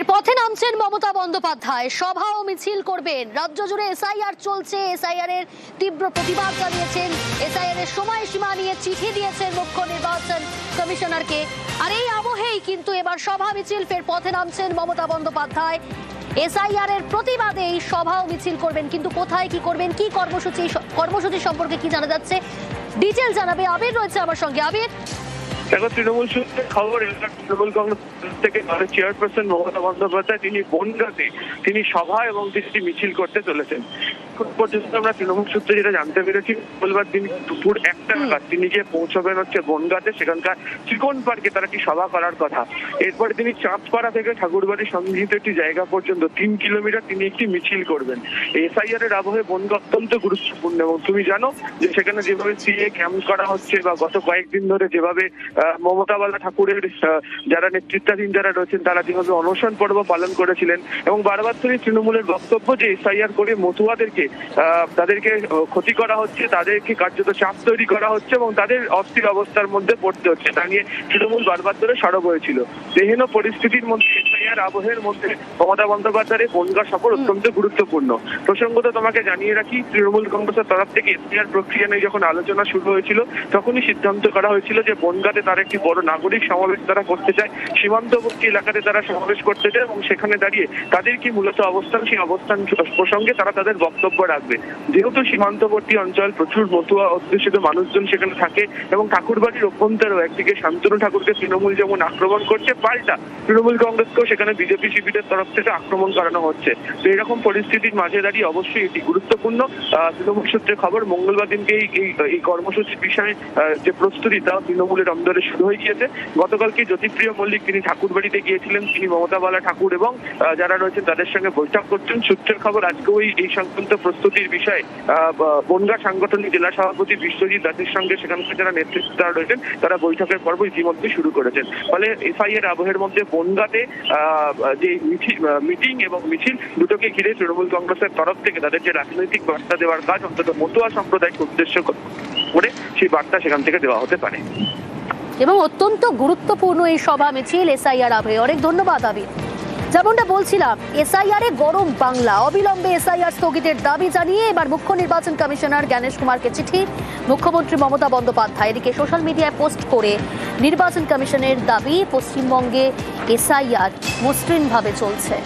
ফের পথে নামছেন মমতা বন্দ্যোপাধ্যায়। সভা ও মিছিল করবেন। রাজ্য জুড়ে এসআইআর চলছে। এসআইআর এর তীব্র প্রতিবাদ জানিয়েছেন। এসআইআর এর সময়সীমা নিয়ে চিঠি দিয়েছেন মুখ্য নির্বাচন কমিশনারকে। আর এই আবহেই কিন্তু এবার সভা মিছিল, ফের পথে নামছেন মমতা বন্দ্যোপাধ্যায়। এসআইআর এর প্রতিবাদে এই সভা ও মিছিল করবেন। কিন্তু কোথায় কি করবেন, কি কর্মসূচি কর্মসূচি সম্পর্কে কি জানা যাচ্ছে? ডিটেল জানাবে আবির। রয়েছে আমার সঙ্গে আবির। দেখো তৃণমূল সূত্রে খবর এলাকার তৃণমূল কংগ্রেস থেকে দলের চেয়ারপারসন মমতা বন্দ্যোপাধ্যায় তিনি বনগাঁতে তিনি সভা এবং তিনি মিছিল করতে চলেছেন। পর্যন্ত আমরা তৃণমূল সূত্রে যেটা জানতে পেরেছি মঙ্গলবার দিন দুপুর একটা নাগাদ তিনি গিয়ে পৌঁছবেন হচ্ছে বনগাঁতে সেখানকার চিকন পার্কে তার একটি সভা করার কথা। এরপরে তিনি চাঁদপাড়া থেকে ঠাকুরবাড়ি সন্নিহিত একটি জায়গা পর্যন্ত তিন কিলোমিটার তিনি একটি মিছিল করবেন। এসআইআর এর আবহে বনগা অত্যন্ত গুরুত্বপূর্ণ এবং তুমি জানো যে সেখানে যেভাবে সিএ ক্যাম্প করা হচ্ছে বা গত কয়েকদিন ধরে যেভাবে মমতা বালা ঠাকুরের যারা নেতৃত্বাধীন যারা রয়েছেন, তারা যেভাবে অনশন পর্ব পালন করেছিলেন এবং বারবার তিনি তৃণমূলের বক্তব্য যে এসআইআর করে মতুয়াদেরকে তাদেরকে ক্ষতি করা হচ্ছে, তাদেরকে কার্যত চাপ তৈরি করা হচ্ছে এবং তাদের অস্থির অবস্থার মধ্যে পড়তে হচ্ছে। তা নিয়ে তৃণমূল বারবার ধরে সরব হয়েছিল। দেহেন পরিস্থিতির মধ্যে এসআইআর আবহের মধ্যে মমতা বন্দ্যোপাধ্যায়ের বনগা সফর অত্যন্ত গুরুত্বপূর্ণ। প্রসঙ্গত তোমাকে জানিয়ে রাখি, তৃণমূল কংগ্রেসের তরফ থেকে এসআইআর প্রক্রিয়া নিয়ে যখন আলোচনা শুরু হয়েছিল, তখনই সিদ্ধান্ত করা হয়েছিল যে বনগাতে তারা একটি বড় নাগরিক সমাবেশ তারা করতে চায়। সীমান্তবর্তী এলাকাতে তারা সমাবেশ করতে চায় এবং সেখানে দাঁড়িয়ে তাদের কি মূলত অবস্থান, সেই অবস্থান প্রসঙ্গে তারা তাদের বক্তব্য রাখবে। যেহেতু সীমান্তবর্তী অঞ্চল প্রচুর মতুয়া, অধ্যুষিত মানুষজন সেখানে থাকে এবং ঠাকুরবাড়ির অভ্যন্তরেও একদিকে শান্তনু ঠাকুরকে তৃণমূল যেমন আক্রমণ করছে, পাল্টা তৃণমূল কংগ্রেসকেও সেখানে বিজেপি শিবিরের তরফ থেকে আক্রমণ করানো হচ্ছে। তো এরকম পরিস্থিতির মাঝে দাঁড়িয়ে অবশ্যই এটি গুরুত্বপূর্ণ। তৃণমূল সূত্রে খবর মঙ্গলবার দিনকে এই কর্মসূচির বিষয়ে যে প্রস্তুতি তা তৃণমূলের অন্দরে শুরু হয়ে গিয়েছে। গতকালকে জ্যোতিপ্রিয় মল্লিক তিনি ঠাকুরবাড়িতে গিয়েছিলেন। তিনি মমতা বালা ঠাকুর এবং যারা রয়েছেন তাদের সঙ্গে বৈঠক করছেন। সূত্রের খবর আজকেও এই এই সংক্রান্ত প্রস্তুতির বিষয়ে আহ, ব- সাংগঠনিক জেলা সভাপতি বিশ্বজিৎ দাসের সঙ্গে সেখানকার যারা নেতৃত্ব রয়েছেন তারা বৈঠকের পর্ব ইতিমধ্যে শুরু করেছেন। ফলে এফআই এর আবহের মধ্যে বনগাঁতে যে মিটিং এবং মিছিল দুটোকে ঘিরে তৃণমূল কংগ্রেসের তরফ থেকে তাদের যে রাজনৈতিক বার্তা দেওয়ার কাজ, অন্তত মতুয়া সম্প্রদায়কে উদ্দেশ্য করে সেই বার্তা সেখান থেকে দেওয়া হতে পারে। এবং অত্যন্ত গুরুত্বপূর্ণ এই সভা মিছিল, এসআইআর আবে অনেক ধন্যবাদ, আবির। যেমনটা বলছিলাম এসআইআর এ গরম বাংলা। অবিলম্বে এসআইআর স্থগিতের দাবি জানিয়ে এবার মুখ্য নির্বাচন কমিশনার জ্ঞানেশ কুমারকে চিঠি। মুখ্যমন্ত্রী মমতা বন্দ্যোপাধ্যায় এদিকে সোশ্যাল মিডিয়ায় পোস্ট করে নির্বাচন কমিশনের দাবি, পশ্চিমবঙ্গে এসআইআর মসৃণভাবে চলছে।